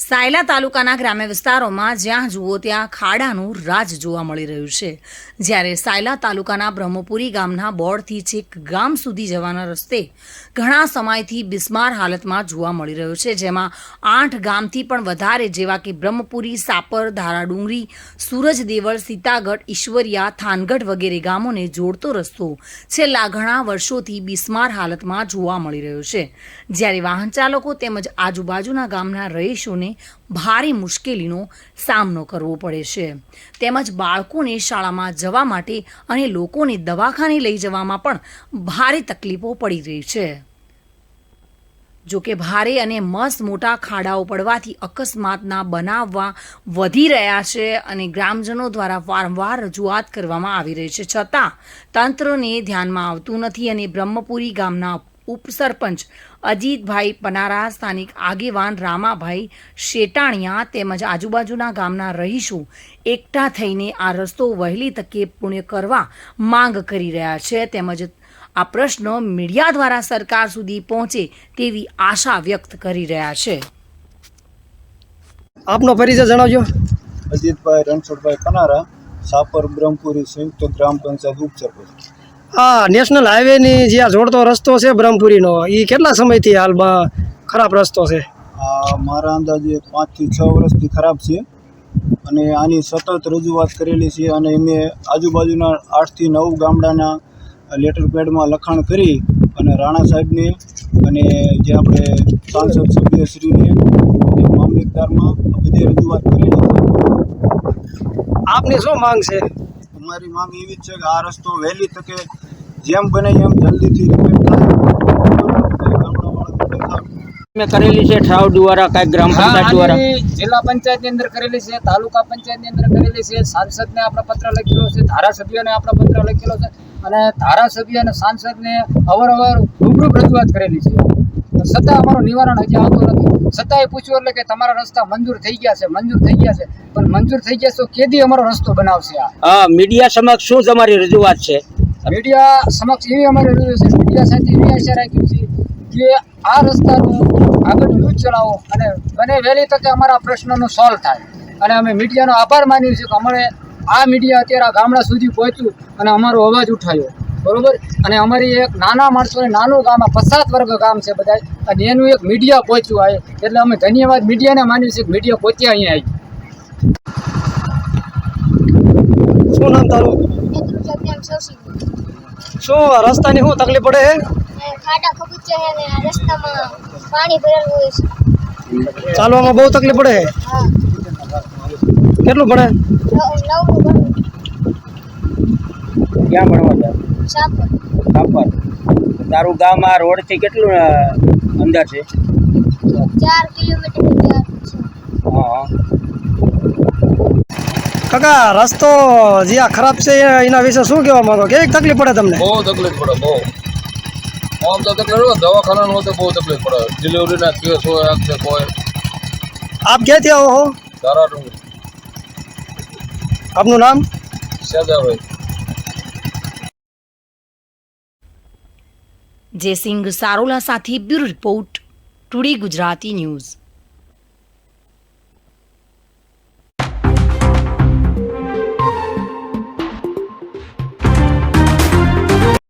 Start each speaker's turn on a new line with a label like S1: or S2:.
S1: સાયલા તાલુકાના ગ્રામ્ય વિસ્તારોમાં જ્યાં જુઓ ત્યાં ખાડાનું રાજ જોવા મળી રહ્યું છે. જ્યારે સાયલા તાલુકાના બ્રહ્મપુરી ગામના બોર્ડથી છેક ગામ સુધી જવાના રસ્તે ઘણા સમયથી બિસ્માર હાલતમાં જોવા મળી રહ્યો છે, જેમાં આઠ ગામથી પણ વધારે જેવા કે બ્રહ્મપુરી, સાપર, ધારાડુંગરી, સૂરજ દેવળ, સીતાગઢ, ઈશ્વરિયા, થાનગઢ વગેરે ગામોને જોડતો રસ્તો છેલ્લા ઘણા વર્ષોથી બિસ્માર હાલતમાં જોવા મળી રહ્યો છે. જ્યારે વાહન ચાલકો તેમજ આજુબાજુના ગામના રહીશોને ભારે મુશ્કેલીનો સામનો કરવો પડે છે. તેમજ બાળકોને શાળામાં જવા માટે અને લોકોને દવાખાને લઈ જવામાં પણ ભારે તકલીફો પડી રહી છે. જો કે ભારે અને મસ્ત મોટા ખાડાઓ પડવાથી અકસ્માતના બનાવવા વધી રહ્યા છે અને ગ્રામજનો દ્વારા વારંવાર રજૂઆત કરવામાં આવી રહી છે. છતાં તંત્રને ધ્યાનમાં આવતું નથી અને બ્રહ્મપુરી ગામના ઉપસરપંચ અજીતભાઈ પનારા સ્થાનિક આગેવાન રામાભાઈ શેટાણિયા તેમજ આજુબાજુના ગામના રહીશો એકઠા થઈને આ રસ્તો વહેલી તકે પૂર્ણ કરવા માંગ કરી રહ્યા છે. તેમજ આ પ્રશ્ન મીડિયા દ્વારા સરકાર સુધી પહોંચે તેવી આશા વ્યક્ત કરી રહ્યા છે.
S2: આપનો પરિચય જણાવજો.
S3: અજીતભાઈ રણછોડભાઈ પનારા સાપર બ્રહ્મપુરી સંયુક્ત ગ્રામ પંચાયત ઉપસરપંચ.
S2: આ નેશનલ હાઈવેની જે આ જોડતો રસ્તો છે બ્રહ્મપુરીનો એ કેટલા સમયથી હાલમાં ખરાબ રસ્તો છે?
S3: મારા અંદાજે પાંચથી છ વર્ષથી ખરાબ છે. અને આની સતત રજૂઆત કરેલી છે અને અમે આજુબાજુના આઠથી નવ ગામડાના લેટર પેડમાં લખાણ કરી અને રાણા સાહેબને અને જે આપણે સાંસદ સભ્યશ્રીને અને મામલતદારમાં બધી રજૂઆત કરેલી છે.
S2: આપની શું માંગ છે?
S3: અમારી માંગ એવી જ છે કે આ રસ્તો વહેલી તકે જેમ બને એમ જલ્દીથી
S4: મેં કરેલી છે ઠરાવ દ્વારા કાંઈક ગ્રામ પંચાયત દ્વારા.
S5: જિલ્લા પંચાયતની અંદર કરેલી છે તાલુકા પંચાયતની અંદર કરેલી છે. સાંસદને આપણે પત્ર લખેલો છે ધારાસભ્યોને આપણે પત્ર લખેલો છે. અને ધારાસભ્ય અને સાંસદને અવારનવાર રૂબરૂ રજૂઆત કરેલી છે. છતાં અમારું નિવારણ હજી આવતું નથી. છતાંય પૂછ્યું એટલે કે તમારા રસ્તા મંજૂર થઈ ગયા છે મંજૂર થઈ ગયા છે. પણ મંજૂર થઈ ગયા છે તો કેદી અમારો રસ્તો બનાવશે આ?
S4: હા મીડિયા સમક્ષ શું તમારી રજૂઆત છે?
S5: મીડિયા સમક્ષ એવી અમારી રજૂ છે મીડિયા સાથે એવી આશા રાખી છે કે આ રસ્તાનું આગળ ન્યૂઝ ચલાવો અને બને વહેલી તકે અમારા પ્રશ્નનો સોલ્વ થાય. અને અમે મીડિયાનો આભાર માનીએ છીએ કે અમારે આ મીડિયા અત્યારે આ ગામડા સુધી પહોંચ્યું અને અમારો અવાજ ઉઠાયો. બરોબર? અને અમારી એક નાના માણસોને નાનું ગામ, આ પસાત વર્ગ ગામ છે બધા અને એનું એક મીડિયા પહોંચ્યું આવે એટલે અમે ધન્યવાદ મીડિયાને માનીએ છીએ કે મીડિયા પહોંચ્યા અહીંયા આવી.
S2: શું નામ તારું? શું રસ્તાની શું તકલીફ પડે છે?
S6: ખાડા ખબૂચે છે ને આ રસ્તામાં પાણી ભરેલું હોય છે.
S2: ચાલવામાં બહુ તકલીફ પડે
S6: હા.
S2: કેટલું પડે
S4: ક્યાં ભણવા જાય
S6: સાપર.
S4: કાપર તારું ગામ આ રોડથી કેટલું અંદર છે?
S6: ચાર કિલોમીટર
S4: હા.
S2: કાકા રસ્તો જે આ ખરાબ છે એના વિશે શું કહેવા માંગો? કેવી તકલીફ પડે તમને?
S7: બહુ તકલીફ પડે બહુ. આમ તો તકલીફ હોય દવાખાનાનું હોય તો બહુ તકલીફ પડે. ડિલિવરીના કેસ હોય આ છે કોઈ
S2: આપ ક્યાંથી આવો હો?
S7: ધારા ડુંગરી
S2: આપનું નામ?
S7: સેજાભાઈ.
S1: જયસિંહ સારોલા સાથે bureau report today Gujarati news.